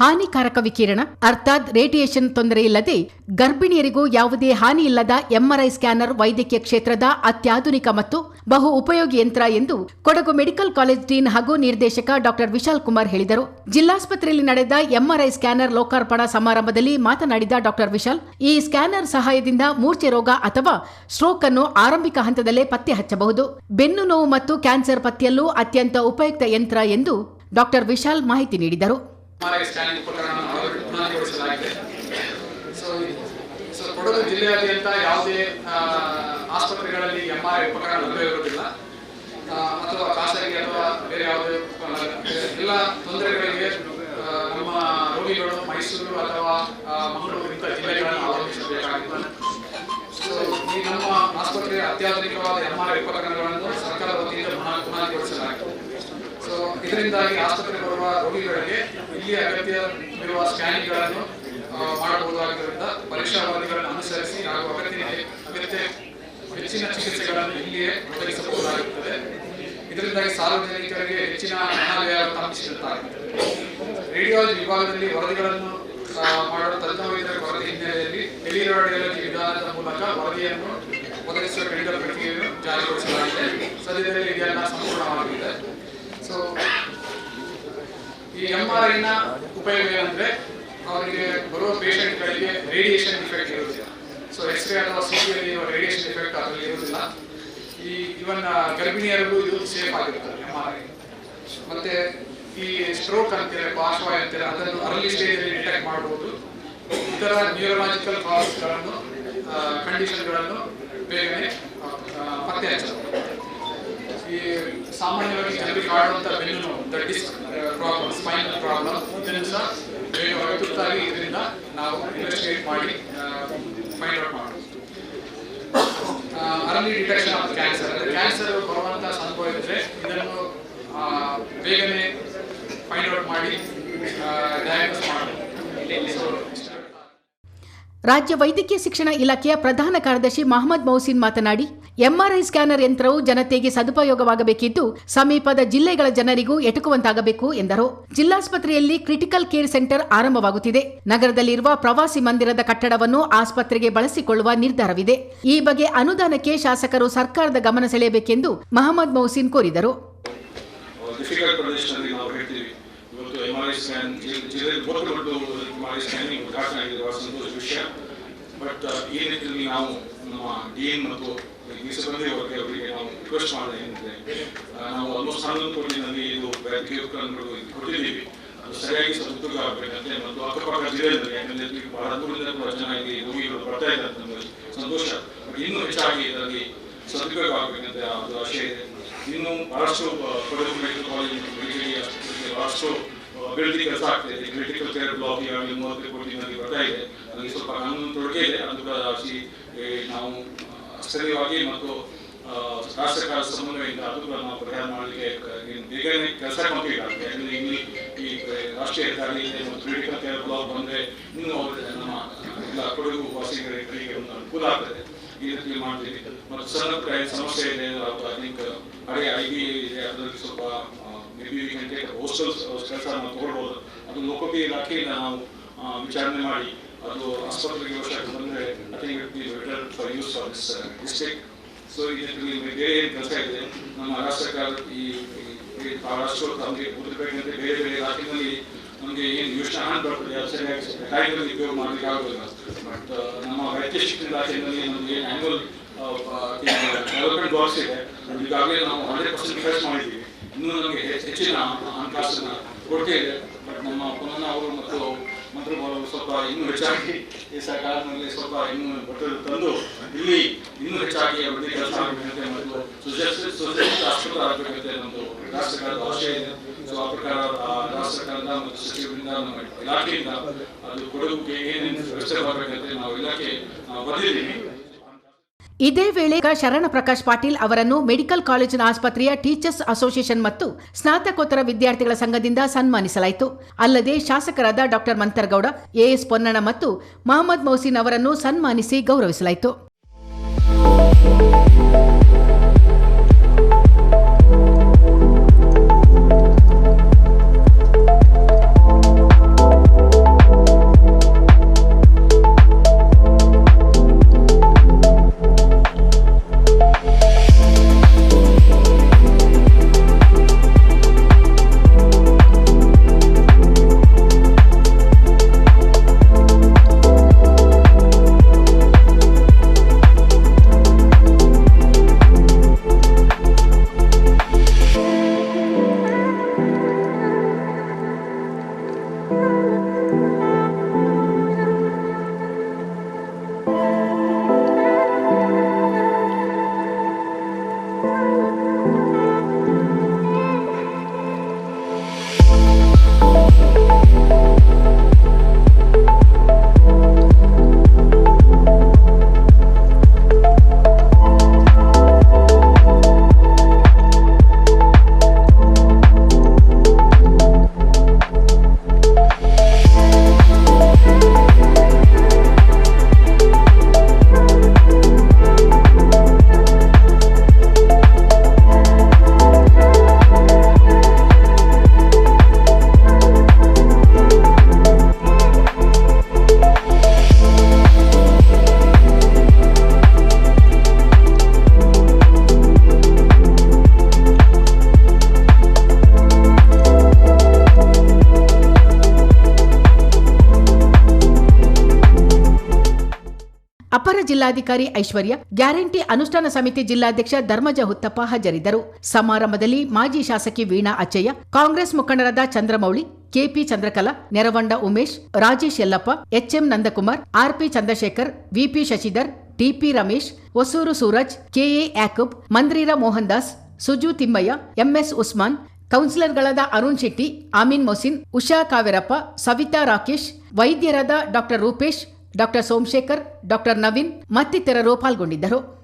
ಹಾನಿಕಾರಕ ವಿಕಿರಣ, ಅರ್ಥಾತ್ ರೇಡಿಯೇಷನ್ ತೊಂದರೆ ಇಲ್ಲದೆ ಗರ್ಭಿಣಿಯರಿಗೂ ಯಾವುದೇ ಹಾನಿ ಇಲ್ಲದ ಎಂಆರ್ಐ ಸ್ಕ್ಯಾನರ್ ವೈದ್ಯಕೀಯ ಕ್ಷೇತ್ರದ ಅತ್ಯಾಧುನಿಕ ಮತ್ತು ಬಹು ಉಪಯೋಗಿ ಯಂತ್ರ ಎಂದು ಕೊಡಗು ಮೆಡಿಕಲ್ ಕಾಲೇಜ್ ಡೀನ್ ಹಾಗೂ ನಿರ್ದೇಶಕ ಡಾಕ್ಟರ್ ವಿಶಾಲ್ ಕುಮಾರ್ ಹೇಳಿದರು. ಜಿಲ್ಲಾಸ್ಪತ್ರೆಯಲ್ಲಿ ನಡೆದ ಎಂಆರ್ಐ ಸ್ಕ್ಯಾನರ್ ಲೋಕಾರ್ಪಣಾ ಸಮಾರಂಭದಲ್ಲಿ ಮಾತನಾಡಿದ ಡಾಕ್ಟರ್ ವಿಶಾಲ್, ಈ ಸ್ಕ್ಯಾನರ್ ಸಹಾಯದಿಂದ ಮೂರ್ಛೆ ರೋಗ ಅಥವಾ ಸ್ಟ್ರೋಕ್ ಅನ್ನು ಆರಂಭಿಕ ಹಂತದಲ್ಲೇ ಪತ್ತೆ ಹಚ್ಚಬಹುದು. ಬೆನ್ನು ನೋವು ಮತ್ತು ಕ್ಯಾನ್ಸರ್ ಪತ್ತೆಯಲ್ಲೂ ಅತ್ಯಂತ ಉಪಯುಕ್ತ ಯಂತ್ರ ಎಂದು ಡಾಕ್ಟರ್ ವಿಶಾಲ್ ಮಾಹಿತಿ ನೀಡಿದರು. ಸ್ಕ್ಯಾನಿಂಗ್ ಉಪಕರಣವನ್ನು ಪುನಃಗೊಳಿಸಲಾಗಿದೆ ಸೊ ಸೊ ಕೊಡಗು ಜಿಲ್ಲೆಯಾದ್ಯಂತ ಯಾವುದೇ ಆಸ್ಪತ್ರೆಗಳಲ್ಲಿ ಐ ಉಪಕರಣ ಲಭ್ಯವಿರುವುದಿಲ್ಲ ಅಥವಾ ಖಾಸಗಿ ಅಥವಾ ಬೇರೆ ಯಾವುದೇ ಎಲ್ಲ ತೊಂದರೆಗಳಿಗೆ ನಮ್ಮ ರೋಗಿಗಳು, ಮೈಸೂರು ಅಥವಾ ಮಂಗಳೂರು ಜಿಲ್ಲೆಗಳನ್ನು ಅವಲಂಬಿಸಬೇಕಾಗುತ್ತದೆ ಸೊ ಈ ನಮ್ಮ ಆಸ್ಪತ್ರೆಯ ಅತ್ಯಾಧುನಿಕವಾದ ಎಂಆರ್ಐ ಉಪಕರಣಗಳನ್ನು ಸರ್ಕಾರದ ವತಿಯಿಂದ ಪುನಃ ಪುನಃಗೊಳಿಸಲಾಗಿದೆ ಸೊ ಇದರಿಂದಾಗಿ ಆಸ್ಪತ್ರೆಗೆ ಬರುವ ರೋಗಿಗಳಿಗೆ ಇಲ್ಲಿ ಅಗತ್ಯವಿರುವ ಸ್ಕ್ಯಾನಿಂಗ್ಗಳನ್ನು ಮಾಡಬಹುದಾಗಿರುವುದರಿಂದ ಪರೀಕ್ಷಾ ವರದಿಗಳನ್ನು ಅನುಸರಿಸಿ ಹಾಗೂ ಅಗತ್ಯ ಅಗತ್ಯ ಹೆಚ್ಚಿನ ಚಿಕಿತ್ಸೆಗಳನ್ನು ಇಲ್ಲಿಯೇ ಒದಗಿಸಬಹುದಾಗುತ್ತದೆ ಇದರಿಂದಾಗಿ ಸಾರ್ವಜನಿಕರಿಗೆ ಹೆಚ್ಚಿನ ಹಣ ವ್ಯಯ ರೇಡಿಯೋಲಜಿ ರೇಡಿಯಾಲಜಿ ವಿಭಾಗದಲ್ಲಿ ವರದಿಗಳನ್ನು ಮಾಡಲು ಮಾಡಲು ತಜ್ಞವೈದ್ಯರ ವರದಿ ಹಿನ್ನೆಲೆಯಲ್ಲಿ ಟೆಲಿರೇಡಿಯಾಲಜಿ ವಿಧಾನದ ಮೂಲಕ ವರದಿಯನ್ನು ಒದಗಿಸುವ ಟೆಂಡರ್ ಪ್ರಕ್ರಿಯೆಯನ್ನು ಜಾರಿಗೊಳಿಸಲಾಗಿದೆ. ಸದ್ಯದಲ್ಲಿ ಇದೆಲ್ಲ ಸಂಪೂರ್ಣವಾಗಿದೆ. ಸೊ ಈ ಎಂ ಆರ್ ಐನ ಉಪಯೋಗ ಏನಂದ್ರೆ ಅವರಿಗೆ ಬರುವ ಪೇಷಂಟ್ಗಳಿಗೆ ರೇಡಿಯೇಷನ್ ಇಫೆಕ್ಟ್ ಇರುವುದಿಲ್ಲ ಸೊ ಎಕ್ಸ್ ರೇ ಅಥವಾ ಸಿ ಇರುವ ರೇಡಿಯೇಷನ್ ಇಫೆಕ್ಟ್ ಅದರಲ್ಲಿ ಇರೋದಿಲ್ಲ ಈ ಇವನ್ ಗರ್ಭಿಣಿಯರಿಗೂ ಇದು ಸೇಫ್ ಆಗಿರುತ್ತೆ ಎಂ ಆರ್ ಐ ಮತ್ತೆ ಈ ಸ್ಟ್ರೋಕ್ ಅಂತಾರೆ ಪಾಶ್ವಾಯ್ ಅಂತಾರೆ, ಅದನ್ನು ಅರ್ಲಿ ಸ್ಟೇಜಲ್ಲಿ ಡಿಟೆಕ್ಟ್ ಮಾಡಬಹುದು ಇತರ ನ್ಯೂರಲಾಜಿಕಲ್ ಕಾಸ್ಗಳನ್ನು ಕಂಡೀಷನ್ಗಳನ್ನು ಬೇಗನೆ ಪತ್ತೆ ಹಚ್ಚಬಹುದು. ಈ ಸಾಮಾನ್ಯವಾಗಿ ಜನರಿಗೆ ಕಾಡುವಂತ ಬೆನ್ನು ದ ಡಿಸ್ಕ್ ಪ್ರಾಬ್ಲಮ್ ಸ್ಪೈನ್ ಪ್ರಾಬ್ಲಮ್ ಬೇಗ ತುರ್ತಾಗಿ ಇದರಿಂದ ನಾವು ಇನ್ವೆಸ್ಟಿಗೇಟ್ ಮಾಡಿ ಫೈಂಡ್ ಔಟ್ ಮಾಡಬಹುದು ಅರ್ಲಿ ಡಿಟೆಕ್ಷನ್ ಆಫ್ ಕ್ಯಾನ್ಸರ್ ಅಂದರೆ ಕ್ಯಾನ್ಸರ್ ಬರುವಂತ ಸಂಭವ ಇದ್ರೆ ಇದನ್ನು ಬೇಗನೆ ಫೈಂಡ್ ಔಟ್ ಮಾಡಿ ಡಯಾಗ್ನೋಸ್ ಮಾಡಬಹುದು ರಾಜ್ಯ ವೈದ್ಯಕೀಯ ಶಿಕ್ಷಣ ಇಲಾಖೆಯ ಪ್ರಧಾನ ಕಾರ್ಯದರ್ಶಿ ಮಹಮ್ಮದ್ ಮೌಸಿನ್ ಮಾತನಾಡಿ ಎಂಆರ್ಐ ಸ್ಕ್ಯಾನರ್ ಯಂತ್ರವು ಜನತೆಗೆ ಸದುಪಯೋಗವಾಗಬೇಕಿದ್ದು ಸಮೀಪದ ಜಿಲ್ಲೆಗಳ ಜನರಿಗೂ ಎಟುಕುವಂತಾಗಬೇಕು ಎಂದರು. ಜಿಲ್ಲಾಸ್ಪತ್ರೆಯಲ್ಲಿ ಕ್ರಿಟಿಕಲ್ ಕೇರ್ ಸೆಂಟರ್ ಆರಂಭವಾಗುತ್ತಿದೆ. ನಗರದಲ್ಲಿರುವ ಪ್ರವಾಸಿ ಮಂದಿರದ ಕಟ್ಟಡವನ್ನು ಆಸ್ಪತ್ರೆಗೆ ಬಳಸಿಕೊಳ್ಳುವ ನಿರ್ಧಾರವಿದೆ. ಈ ಬಗ್ಗೆ ಅನುದಾನಕ್ಕೆ ಶಾಸಕರು ಸರ್ಕಾರದ ಗಮನ ಸೆಳೆಯಬೇಕೆಂದು ಮಹಮ್ಮದ್ ಮೌಸಿನ್ ಕೋರಿದರು. ಬಟ್ ಈ ನಿಟ್ಟಿನಲ್ಲಿ ನಾವು ನಮ್ಮ ಡಿ ಎನ್ ಮತ್ತು ಸಿಬ್ಬಂದಿ ಬಗ್ಗೆ ಅವರಿಗೆ ನಾವು ರಿಕ್ವೆಸ್ಟ್ ಮಾಡಿದೆ ಏನಿದೆ ನಾವು ಆಲ್ಮೋಸ್ಟ್ ಹನ್ನೊಂದು ಕೋಟಿನಲ್ಲಿ ಇದು ಉಪಕರಣಗಳು ಕೊಟ್ಟಿದ್ದೀವಿ ಅದು ಸರಿಯಾಗಿ ಸದುಪಯೋಗ ಆಗಬೇಕಂತೆ ಮತ್ತು ಅಕ್ಕಪಕ್ಕ ಜಿಲ್ಲೆಯಲ್ಲಿ ಯಾಕಂದ್ರೆ ಬಹಳ ದೂರದಿಂದ ಕೂಡ ಇಲ್ಲಿ ರೋಗಿಗಳು ಬರ್ತಾ ಇದ್ದಾರೆ ನಮಗೆ ಸಂತೋಷ ಇನ್ನೂ ಹೆಚ್ಚಾಗಿ ಇದರಲ್ಲಿ ಸದುಪಯೋಗ ಒಂದು ಆಶಯ ಇದೆ ಇನ್ನು ಬಹಳಷ್ಟು ಕೊಡಗು ಮೆಡಿಕಲ್ ಕಾಲೇಜ್ ಬಹಳಷ್ಟು ಅಭಿವೃದ್ಧಿ ಕೆಲಸ ಆಗ್ತಿದೆ ಕ್ರಿಟಿಕಲ್ ಕೇರ್ ಬ್ಲಾಕ್ ಈಗಾಗಲೇ ಮೂವತ್ತು ಕೋಟಿನಲ್ಲಿ ಬರ್ತಾ ಇದೆ ಅಲ್ಲಿ ಸ್ವಲ್ಪ ಕಾನೂನು ತೊಡಕೆ ಇದೆ ಅದು ಆಸಿ ನಾವು ಸ್ಥಳೀಯವಾಗಿ ಮತ್ತು ಆ, ರಾಷ್ಟ್ರ ಸರ್ಕಾರ ಸಮನ್ವಯದಿಂದ ಅದು ನಾವು ಪರಿಹಾರ ಮಾಡಲಿಕ್ಕೆ ಬೇಗನೆ ಕೆಲಸ ಕಂಪ್ಲೀಟ್ ಆಗುತ್ತೆ. ಯಾಕಂದ್ರೆ ಇಲ್ಲಿ ಈ ರಾಷ್ಟ್ರೀಯ ಹೆದ್ದಾರಿ ಮತ್ತು ಕ್ರಿಟಿಕಲ್ ಕೇರ್ ಬ್ಲಾಕ್ ಬಂದ್ರೆ ಇನ್ನೂ ಅವರಿಗೆ ನಮ್ಮ ಎಲ್ಲ ಕೊಡಗು ವಾಸಿಗಳಿಗೆ ಒಂದು ಅನುಕೂಲ ಆಗ್ತದೆ. ಈ ರೀತಿ ಮಾಡ್ತೀವಿ ಮತ್ತು ಸಣ್ಣ ಪುಟ್ಟ ಸಮಸ್ಯೆ ಇದೆ ಐ ಥಿಂಕ್ ಹಳೆ ಐ ಬಿ ಇದೆ ಅದರಲ್ಲಿ ಸ್ವಲ್ಪ ಮೇ ಹೋಸ್ಟೆಲ್ಸ್ ಕೆಲಸ ನಾವು ತಗೊಳ್ಬೋದು. ಅದು ಲೋಕೋಪಿ ಇಲಾಖೆಯಿಂದ ನಾವು ವಿಚಾರಣೆ ಮಾಡಿ ಅದು ಆಸ್ಪತ್ರೆಗೆ ಅವಶ್ಯಕ ಬಂದರೆ I better for use for this district. So ಇದಕ್ಕೆ ಬೇರೆ ಏನು ಕೆಲಸ ಇದೆ? ನಮ್ಮ ರಾಷ್ಟ್ರ ಸರ್ಕಾರ ಈ ಈ- ತಮಗೆ ಓದಬೇಕಂದ್ರೆ ಬೇರೆ ಬೇರೆ ರಾಜ್ಯದಲ್ಲಿ ನಮಗೆ ಏನು ಯೋಚನೆ ಹಣ ಬರ್ತದೆ, ಅದು ಸರಿಯಾಗಿ ಟೈಮಲ್ಲಿ ಉಪಯೋಗ ಮಾಡಲಿಕ್ಕೆ ಆಗೋದಿಲ್ಲ. ಬಟ್ ನಮ್ಮ ವೈದ್ಯ ಶಿಕ್ಷಣ ಇಲಾಖೆಯಲ್ಲಿ ನಮಗೆ ಏನು ಆ್ಯನ್ಯುವಲ್ ಡೆವಲಪ್ಮೆಂಟ್ ಬಾಕ್ಸ್ ಇದೆ. ಈಗಾಗಲೇ ನಾವು ಹಂಡ್ರೆಡ್ ಪರ್ಸೆಂಟ್ ಖರ್ಚು ಮಾಡಿದ್ದೀವಿ. ಇನ್ನೂ ನಮಗೆ ಹೆಚ್ಚಿನ ಹಣಕಾಸನ್ನು ಕೊರತೆ ಇದೆ. ಬಟ್ ನಮ್ಮ ಪುನಃ ಅವರು ಮತ್ತು ಮಂತ್ರಿಗಳು ಸ್ವಲ್ಪ ಇನ್ನೂ ಹೆಚ್ಚಾಗಿ ಈ ಕಾಲದಲ್ಲಿ ಸ್ವಲ್ಪ ಇನ್ನೂ ಬಟ್ಟೆ ತಂದು ಇಲ್ಲಿ ಇನ್ನೂ ಹೆಚ್ಚಾಗಿ ಅಭಿವೃದ್ಧಿ ಕೆಲಸ ಆಗಬೇಕಂತೆ ಮತ್ತು ಸುಸಜ್ಜಿತ ಆಸ್ಪತ್ರೆ ಆಗಬೇಕಂತೆ ನಮ್ಮದು ರಾಜ್ಯ ಸರ್ಕಾರದ ಆಶಯ ಇದೆ. ಸೊ ಆ ಪ್ರಕಾರ ರಾಜ್ಯ ಸರ್ಕಾರದ ಮತ್ತು ಸಚಿವರಿಂದ ನಮ್ಮ ಇಲಾಖೆಯಿಂದ ಅದು ಕೊಡಗುಗೆ ಏನೇನು ವ್ಯವಸ್ಥೆ ಮಾಡಬೇಕಂತೆ ನಾವು ಇಲಾಖೆ ಬಂದಿದ್ದೀವಿ. ಇದೇ ವೇಳೆ ಶರಣ ಪ್ರಕಾಶ್ ಪಾಟೀಲ್ ಅವರನ್ನು ಮೆಡಿಕಲ್ ಕಾಲೇಜಿನ ಆಸ್ಪತ್ರೆಯ ಟೀಚರ್ಸ್ ಅಸೋಸಿಯೇಷನ್ ಮತ್ತು ಸ್ನಾತಕೋತ್ತರ ವಿದ್ಯಾರ್ಥಿಗಳ ಸಂಘದಿಂದ ಸನ್ಮಾನಿಸಲಾಯಿತು. ಅಲ್ಲದೆ ಶಾಸಕರಾದ ಡಾಕ್ಟರ್ ಮಂತರ್ಗೌಡ ಎಎಸ್ ಪೊನ್ನಣ ಮತ್ತು ಮಹಮ್ಮದ್ ಮೌಸಿನ್ ಅವರನ್ನು ಸನ್ಮಾನಿಸಿ ಗೌರವಿಸಲಾಯಿತು. ಅಪರ ಜಿಲ್ಲಾಧಿಕಾರಿ ಐಶ್ವರ್ಯ, ಗ್ಯಾರಂಟಿ ಅನುಷ್ಠಾನ ಸಮಿತಿ ಜಿಲ್ಲಾಧ್ಯಕ್ಷ ಧರ್ಮಜ ಹುತ್ತಪ್ಪ ಹಾಜರಿದ್ದರು. ಸಮಾರಂಭದಲ್ಲಿ ಮಾಜಿ ಶಾಸಕಿ ವೀಣಾ ಅಚ್ಚಯ್ಯ, ಕಾಂಗ್ರೆಸ್ ಮುಖಂಡರಾದ Chandramouli, KP Chandrakala, Neravanda Umesh, Rajesh Yallappa, HM Nandakumar, RP Chandrashekar, VP Shashidhar, TP Ramesh, Hosur Suraj, KA Yakub Mandrira Mohan Das Suju Thimmaiah, MS Usman, ಕೌನ್ಸಿಲರ್ಗಳಾದ Arun Shetty, Amin Mosin Usha Kaverappa, Savitha Rakesh, ವೈದ್ಯರಾದ doctor Rupesh doctor Somashekar doctor Naveen ಮತ್ತಿತರರು ಪಾಲ್ಗೊಂಡಿದ್ದರು.